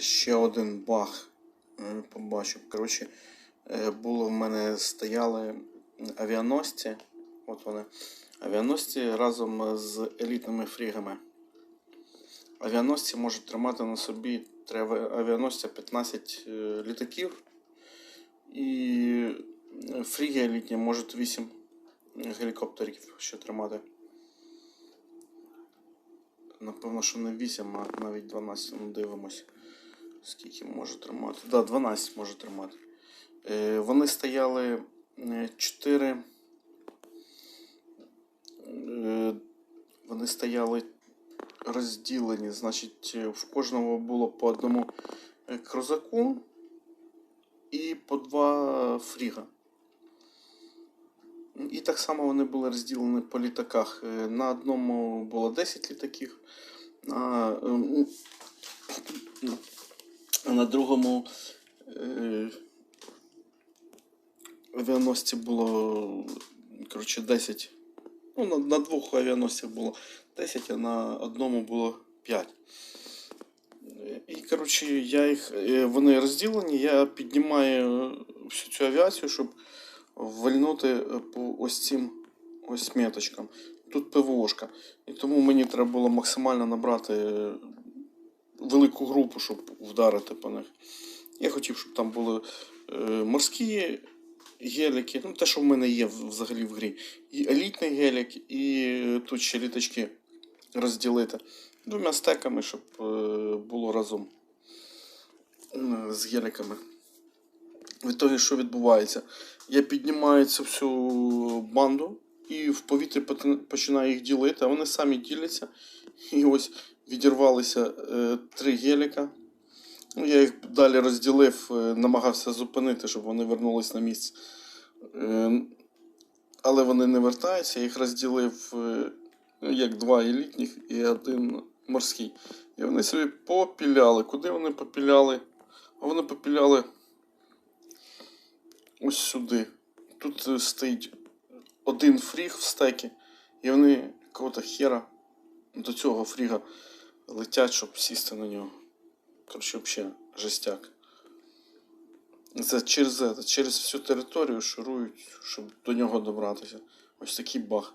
ще один баг е, побачив. Коротше, е, було в мене стояли авіаносці. От вони. Авіаносці разом з елітними фрігами. Авіаносці можуть тримати на собі треба авіаносця 15 е, літаків. І фріги елітні можуть 8 гелікоптерів ще тримати. Напевно, що не 8, а навіть 12. Ну, дивимось. Скільки може тримати. Так, да, 12 може тримати. Е, вони стояли 4. Е, вони стояли розділені. Значить, е, в кожного було по одному е, крузаку і по два фріга. І так само вони були розділені по літаках. Е, На одному було 10 літаків, а ем, на другому е, авіаносці було коротше, 10. Ну, на, на двох авіаносцях було 10, а на одному було 5. Е, І, коротше, я їх, е, вони розділені, я піднімаю всю цю авіацію, щоб вальнути е, по ось цим ось меточкам. Тут ПВОшка. І тому мені треба було максимально набрати велику групу, щоб вдарити по них. Я хотів, щоб там були е, морські геліки, ну те, що в мене є взагалі в грі. І елітний гелік, і тут ще літачки розділити. Двома стеками, щоб е, було разом е, з геліками. В ітогі, що відбувається? Я піднімаю цю всю банду і в повітрі починаю їх ділити, а вони самі діляться. І ось відірвалися е, три геліка. Ну, я їх далі розділив, е, намагався зупинити, щоб вони вернулись на місце. Е, але вони не вертаються, я їх розділив е, як два елітних і один морський. І вони собі попіляли. Куди вони попіляли? А вони попіляли ось сюди. Тут стоїть один фріг в стекі, і вони кого-то хера до цього фріга летять, щоб сісти на нього. Коротше, взагалі жестяк. Це через, це, через всю територію шурують, щоб до нього добратися. Ось такий баг.